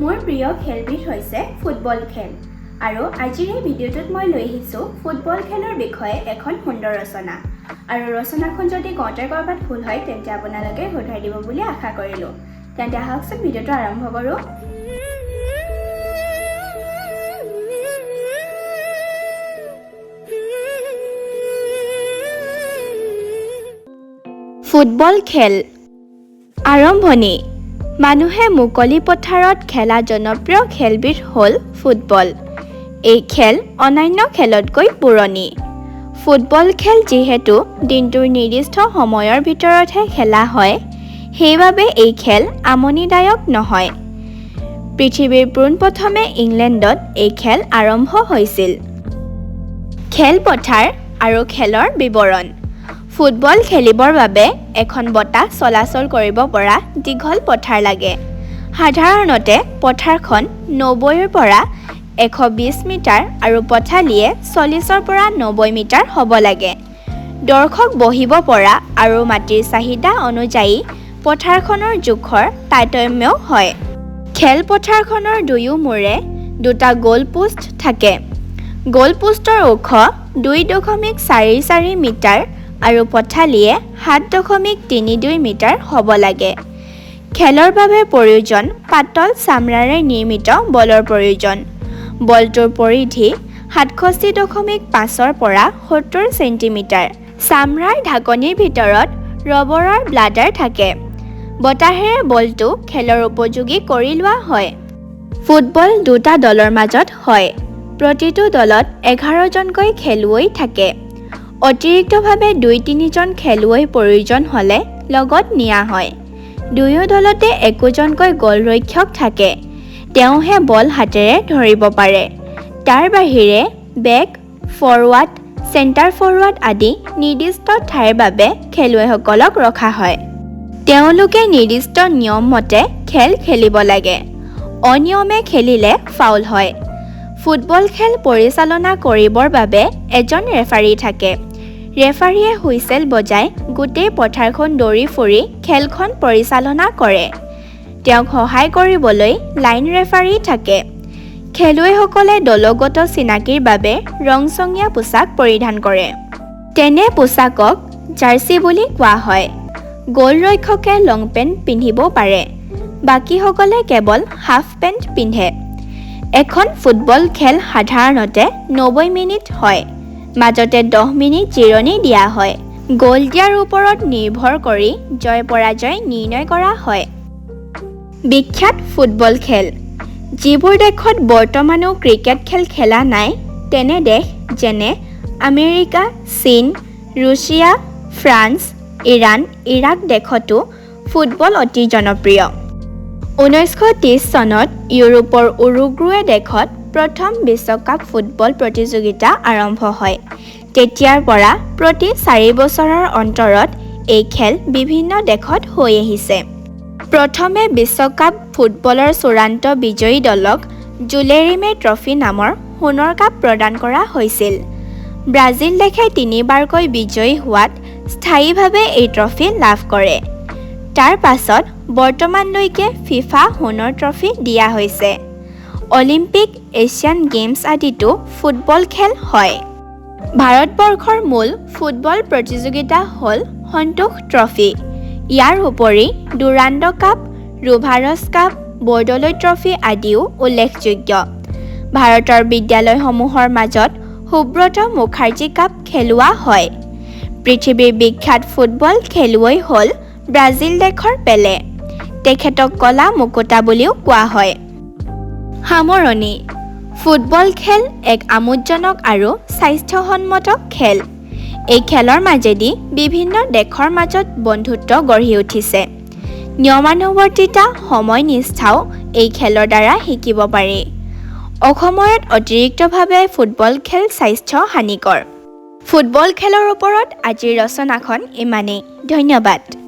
মোৰ প্ৰিয় খেলবিধ হৈছে ফুটবল খেল। আৰু আজিৰ এই ভিডিঅ'টোত মই লৈ আহিছোঁ ফুটবল খেলৰ বিষয়ে এখন সুন্দৰ ৰচনা। আৰু ৰচনাখন যদি কওঁতে ক'ৰবাত ভুল হয় তেন্তে আপোনালোকে শুধৰাই দিব বুলি আশা কৰিলোঁ। তেন্তে আহকচোন ভিডিঅ'টো আৰম্ভ কৰোঁ। ফুটবল খেল আৰম্ভণি। মানুহে মুকলি পথাৰত খেলা জনপ্ৰিয় খেলবিধ হ'ল ফুটবল। এই খেল অন্যান্য খেলতকৈ পুৰণি। ফুটবল খেল যিহেতু দিনটোৰ নিৰ্দিষ্ট সময়ৰ ভিতৰতহে খেলা হয় সেইবাবে এই খেল আমনিদায়ক নহয়। পৃথিৱীৰ পোনপ্ৰথমে ইংলেণ্ডত এই খেল আৰম্ভ হৈছিল। খেলপথাৰ আৰু খেলৰ বিৱৰণ। ফুটবল খেলিবৰ বাবে এখন বতাহ চলাচল কৰিব পৰা দীঘল পথাৰ লাগে। সাধাৰণতে পথাৰখন নব্বৈৰ পৰা এশ বিছ মিটাৰ আৰু পথালিয়ে চল্লিছৰ পৰা নব্বৈ মিটাৰ হ'ব লাগে। দৰ্শক বহিব পৰা আৰু মাটিৰ চাহিদা অনুযায়ী পথাৰখনৰ জোখৰ তাৰতম্যও হয়। খেলপথাৰখনৰ দুয়ো মূৰে দুটা গ'ল পোষ্ট থাকে। গ'ল পোষ্টৰ ওখ দুই দশমিক চাৰি চাৰি মিটাৰ আৰু পথালিয়ে সাত দশমিক তিনি দুই মিটাৰ হ'ব লাগে। খেলৰ বাবে প্ৰয়োজন পাতল চামৰাৰে নিৰ্মিত বলৰ প্ৰয়োজন। বলটোৰ পৰিধি সাতষষ্ঠি দশমিক পাঁচৰ পৰা সত্তৰ চেণ্টিমিটাৰ। চামৰাৰ ঢাকনিৰ ভিতৰত ৰবৰৰ ব্লাডাৰ থাকে। বতাহেৰে বলটো খেলৰ উপযোগী কৰি লোৱা হয়। ফুটবল দুটা দলৰ মাজত হয়। প্ৰতিটো দলত এঘাৰজনকৈ খেলুৱৈ থাকে। অতিৰিক্তভাৱে দুই তিনিজন খেলুৱৈ প্ৰয়োজন হ'লে লগত নিয়া হয়। দুয়ো দলতে একোজনকৈ গ'লৰক্ষক থাকে। তেওঁহে বল হাতেৰে ধৰিব পাৰে। তাৰ বাহিৰে বেক ফৰৱাৰ্ড চেণ্টাৰ ফৰৱাৰ্ড আদি নিৰ্দিষ্ট ঠাইৰ বাবে খেলুৱৈসকলক ৰখা হয়। তেওঁলোকে নিৰ্দিষ্ট নিয়ম মতে খেল খেলিব লাগে। অনিয়মে খেলিলে ফাউল হয়। ফুটবল খেল পৰিচালনা কৰিবৰ বাবে এজন ৰেফাৰী থাকে। ৰেফাৰীয়ে হুইচেল বজাই গোটেই পথাৰখন দৌৰি ফুৰি খেলখন পৰিচালনা কৰে। তেওঁক সহায় কৰিবলৈ লাইন ৰেফাৰী থাকে। খেলুৱৈসকলে দলগত চিনাকিৰ বাবে ৰংচঙীয়া পোছাক পৰিধান কৰে। তেনে পোছাকক জাৰ্চি বুলি কোৱা হয়। গ'লৰক্ষকে লং পেণ্ট পিন্ধিব পাৰে। বাকীসকলে কেৱল হাফ পেণ্ট পিন্ধে। এখন ফুটবল খেল সাধাৰণতে নব্বৈ মিনিট হয়। মাজতে দহ মিনিট জিৰণি দিয়া হয়। গ'ল দিয়াৰ ওপৰত নিৰ্ভৰ কৰি জয় পৰাজয় নিৰ্ণয় কৰা হয়। বিখ্যাত ফুটবল খেল। যিবোৰ দেশত বৰ্তমানেও ক্ৰিকেট খেল খেলা নাই তেনে দেশ যেনে আমেৰিকা চীন ৰুছিয়া ফ্ৰান্স ইৰাণ ইৰাক দেশতো ফুটবল অতি জনপ্ৰিয়। ঊনৈছশ ত্ৰিছ চনত ইউৰোপৰ উৰুগ্ৰুৱে দেশত প্ৰথম বিশ্বকাপ ফুটবল প্ৰতিযোগিতা আৰম্ভ হয়। তেতিয়াৰ পৰা প্ৰতি চাৰি বছৰৰ অন্তৰত এই খেল বিভিন্ন দেশত হৈ আহিছে। প্ৰথমে বিশ্বকাপ ফুটবলৰ চূড়ান্ত বিজয়ী দলক জুলেৰিমে ট্ৰফী নামৰ সোণৰ কাপ প্ৰদান কৰা হৈছিল। ব্ৰাজিল দেশে তিনিবাৰকৈ বিজয়ী হোৱাত স্থায়ীভাৱে এই ট্ৰফী লাভ কৰে। তাৰ পাছত বৰ্তমানলৈকে ফিফা সোণৰ ট্ৰফী দিয়া হৈছে। অলিম্পিক এছিয়ান গেমছ আদিতো ফুটবল খেল হয়। ভাৰতবৰ্ষৰ মূল ফুটবল প্ৰতিযোগিতা হ'ল সন্তোষ ট্ৰফী। ইয়াৰ উপৰি Durand cup rovers cup Bordoloi trophy আদিও উল্লেখযোগ্য। ভাৰতৰ বিদ্যালয়সমূহৰ মাজত সুব্ৰত মুখাৰ্জী কাপ খেলোৱা হয়। পৃথিৱীৰ বিখ্যাত ফুটবল খেলুৱৈ হ'ল ব্ৰাজিল দেশৰ পেলে। তেখেতক কলা মুকুতা বুলিও কোৱা হয়। সামৰণি। ফুটবল খেল এক আমোদজনক আৰু স্বাস্থ্যসন্মত খেল। এই খেলৰ মাজেদি বিভিন্ন দেশৰ মাজত বন্ধুত্ব গঢ়ি উঠিছে। নিয়মানুৱৰ্তিতা সময় নিষ্ঠাও এই খেলৰ দ্বাৰা শিকিব পাৰি। অসময়ত অতিৰিক্তভাৱে ফুটবল খেল স্বাস্থ্য হানিকৰ। ফুটবল খেলৰ ওপৰত আজিৰ ৰচনাখন ইমানেই। ধন্যবাদ।